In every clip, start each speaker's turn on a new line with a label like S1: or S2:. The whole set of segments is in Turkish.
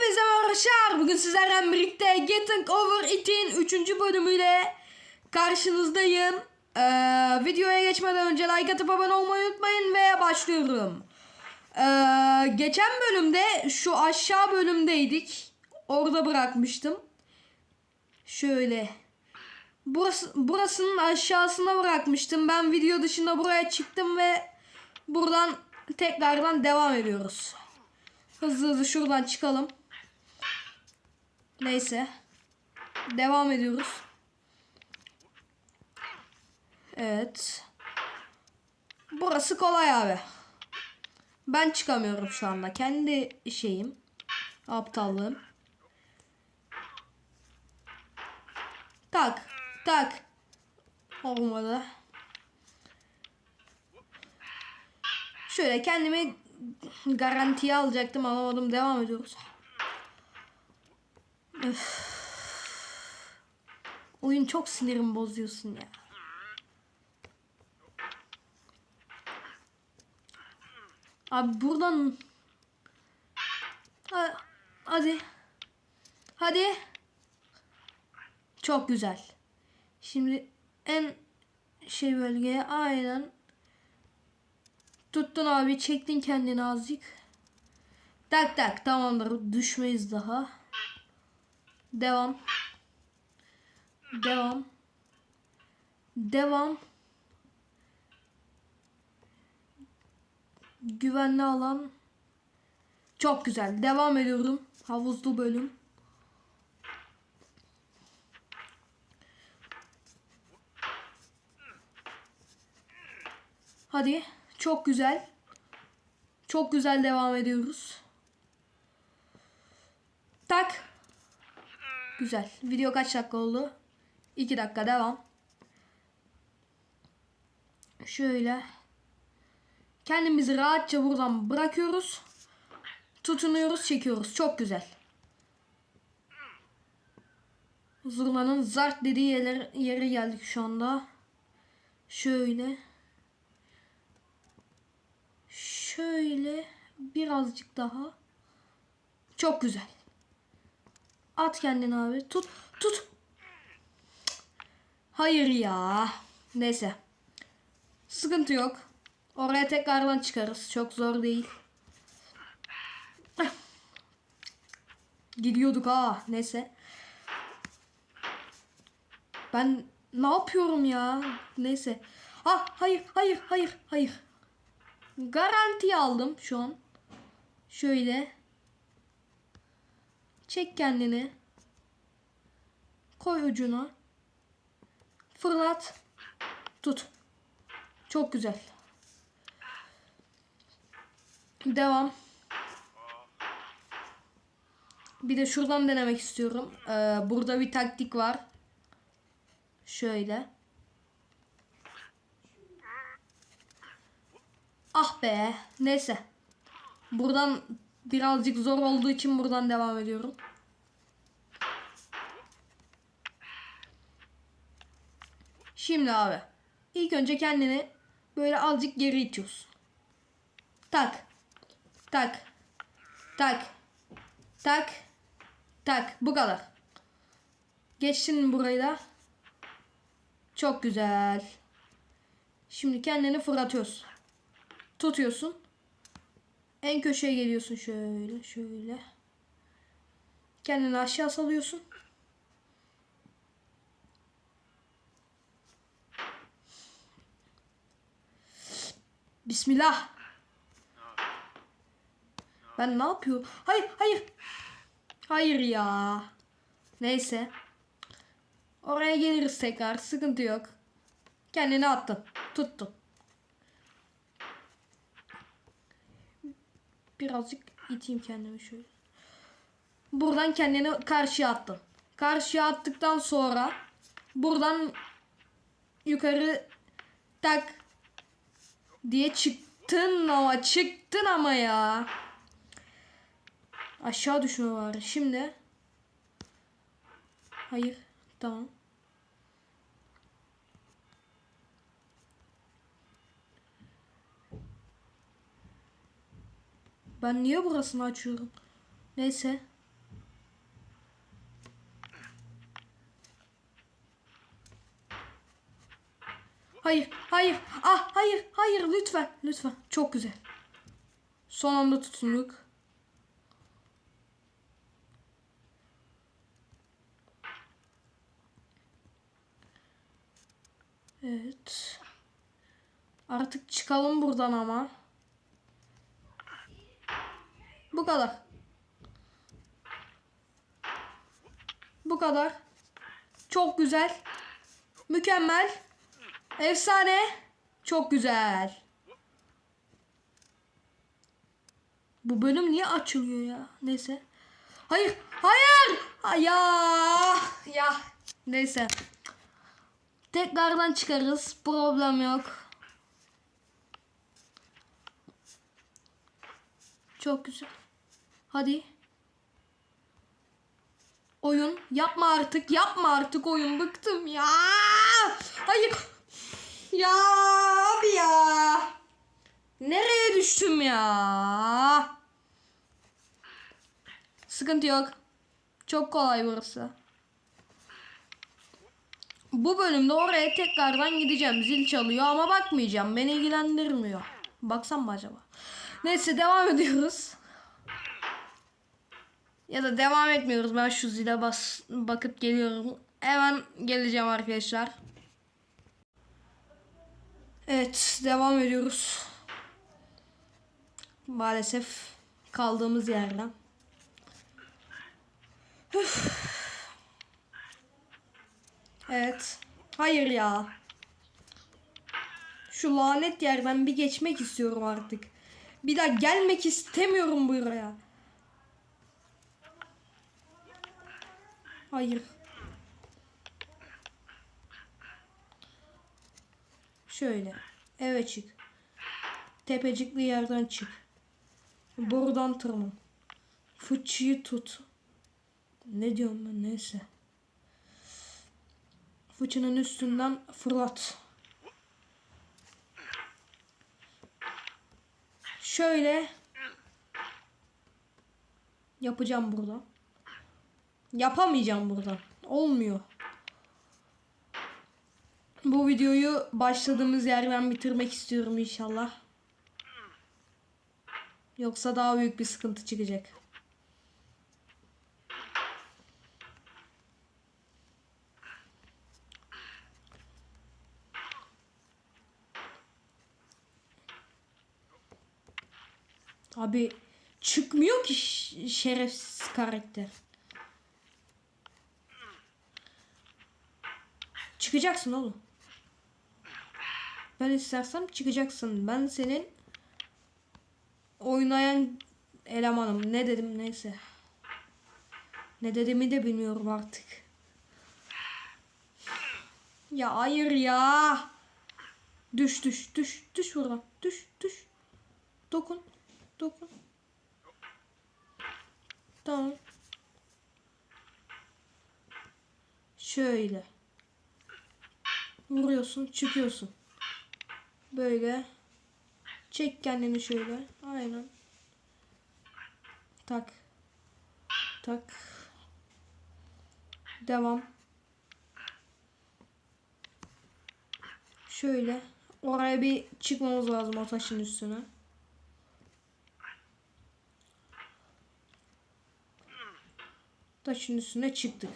S1: Hepinize merhabalar. Bugün sizlerle birlikte Getting Over It'in 3. bölümüyle karşınızdayım. Ee, videoya geçmeden önce like atıp abone olmayı unutmayın ve başlıyorum. Ee, geçen bölümde şu aşağı bölümdeydik. Orada bırakmıştım. Şöyle. Burası, burasının aşağısına bırakmıştım. Ben video dışında buraya çıktım ve buradan tekrardan devam ediyoruz. Hızlı hızlı şuradan çıkalım. Neyse. Devam ediyoruz. Evet. Burası kolay abi. Ben çıkamıyorum şu anda. Kendi şeyim. Aptallığım. Tak. Tak. Olmadı. Şöyle kendimi garantiye alacaktım alamadım. Devam ediyoruz. Öf. Oyun çok sinirim bozuyorsun ya. Abi buradan Ha- hadi hadi çok güzel. Şimdi en şey bölgeye aynen tuttun abi çektin kendini azıcık. Tak tak tamamdır düşmeyiz daha. Devam. Devam. Devam. Güvenli alan. Çok güzel. Devam ediyorum. Havuzlu bölüm. Hadi. Çok güzel. Çok güzel devam ediyoruz. Tak. Güzel. Video kaç dakika oldu? 2 dakika devam. Şöyle. Kendimizi rahatça buradan bırakıyoruz. Tutunuyoruz, çekiyoruz. Çok güzel. Zurnanın zart dediği yere, yere geldik şu anda. Şöyle. Şöyle birazcık daha. Çok güzel. At kendini abi. Tut. Tut. Hayır ya. Neyse. Sıkıntı yok. Oraya tekrardan çıkarız. Çok zor değil. Gidiyorduk ha. Neyse. Ben ne yapıyorum ya? Neyse. Ah hayır hayır hayır hayır. Garanti aldım şu an. Şöyle. Çek kendini. Koy ucuna. Fırlat. Tut. Çok güzel. Devam. Bir de şuradan denemek istiyorum. Ee, burada bir taktik var. Şöyle. Ah be. Neyse. Buradan birazcık zor olduğu için buradan devam ediyorum. Şimdi abi. ilk önce kendini böyle azıcık geri itiyorsun. Tak. Tak. Tak. Tak. Tak. Bu kadar. Geçtin burayı da. Çok güzel. Şimdi kendini fırlatıyorsun. Tutuyorsun. En köşeye geliyorsun şöyle şöyle. Kendini aşağı salıyorsun. Bismillah. Ben ne yapıyorum? Hayır, hayır. Hayır ya. Neyse. Oraya geliriz tekrar. Sıkıntı yok. Kendini attın. Tuttun. Birazcık iteyim kendimi şöyle. Buradan kendini karşıya attın. Karşıya attıktan sonra buradan yukarı tak diye çıktın ama çıktın ama ya. Aşağı düşme var. Şimdi. Hayır. Tamam. Ben niye burasını açıyorum? Neyse. Hayır, hayır. Ah, hayır, hayır. Lütfen, lütfen. Çok güzel. Son anda tutunluk. Evet. Artık çıkalım buradan ama. Bu kadar. Bu kadar. Çok güzel. Mükemmel. Efsane. Çok güzel. Bu bölüm niye açılıyor ya? Neyse. Hayır. Hayır. Ay Ya. Ya. Neyse. Tekrardan çıkarız. Problem yok. Çok güzel. Hadi. Oyun yapma artık yapma artık oyun bıktım ya. Hayır. Ya abi ya. Nereye düştüm ya? Sıkıntı yok. Çok kolay burası. Bu bölümde oraya tekrardan gideceğim. Zil çalıyor ama bakmayacağım. Beni ilgilendirmiyor. Baksam mı acaba? Neyse devam ediyoruz. Ya da devam etmiyoruz. Ben şu zile bas bakıp geliyorum. Hemen geleceğim arkadaşlar. Evet, devam ediyoruz. Maalesef kaldığımız yerden. Üf. Evet. Hayır ya. Şu lanet yerden bir geçmek istiyorum artık. Bir daha gelmek istemiyorum buraya. Hayır. Şöyle. Eve çık. Tepecikli yerden çık. Borudan tırman. Fıçıyı tut. Ne diyorum ben neyse. Fıçının üstünden fırlat. Şöyle yapacağım burada. Yapamayacağım burada. Olmuyor. Bu videoyu başladığımız yerden bitirmek istiyorum inşallah. Yoksa daha büyük bir sıkıntı çıkacak. Abi çıkmıyor ki şerefsiz karakter. Çıkacaksın oğlum. Ben istersem çıkacaksın. Ben senin oynayan elemanım. Ne dedim neyse. Ne dediğimi de bilmiyorum artık. Ya hayır ya. Düş düş düş düş buradan. Düş düş. Dokun. Dokun. Tamam. Şöyle. Vuruyorsun, çıkıyorsun. Böyle. Çek kendini şöyle. Aynen. Tak. Tak. Devam. Şöyle. Oraya bir çıkmamız lazım o taşın üstüne. Taşın üstüne çıktık.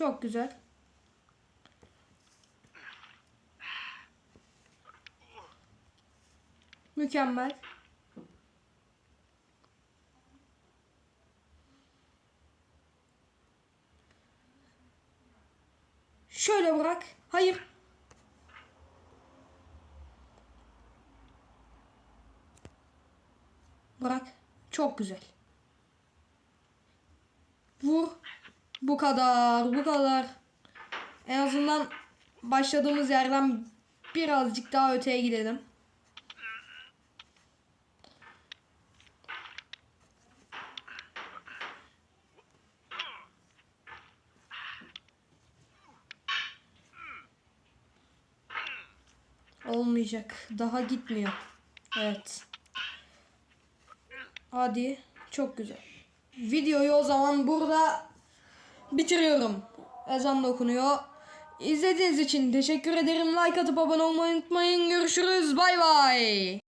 S1: Çok güzel. Mükemmel. Şöyle bırak. Hayır. Bırak. Çok güzel. Vur. Bu kadar. Bu kadar. En azından başladığımız yerden birazcık daha öteye gidelim. Olmayacak. Daha gitmiyor. Evet. Hadi. Çok güzel. Videoyu o zaman burada bitiriyorum. Ezan da okunuyor. İzlediğiniz için teşekkür ederim. Like atıp abone olmayı unutmayın. Görüşürüz. Bay bay.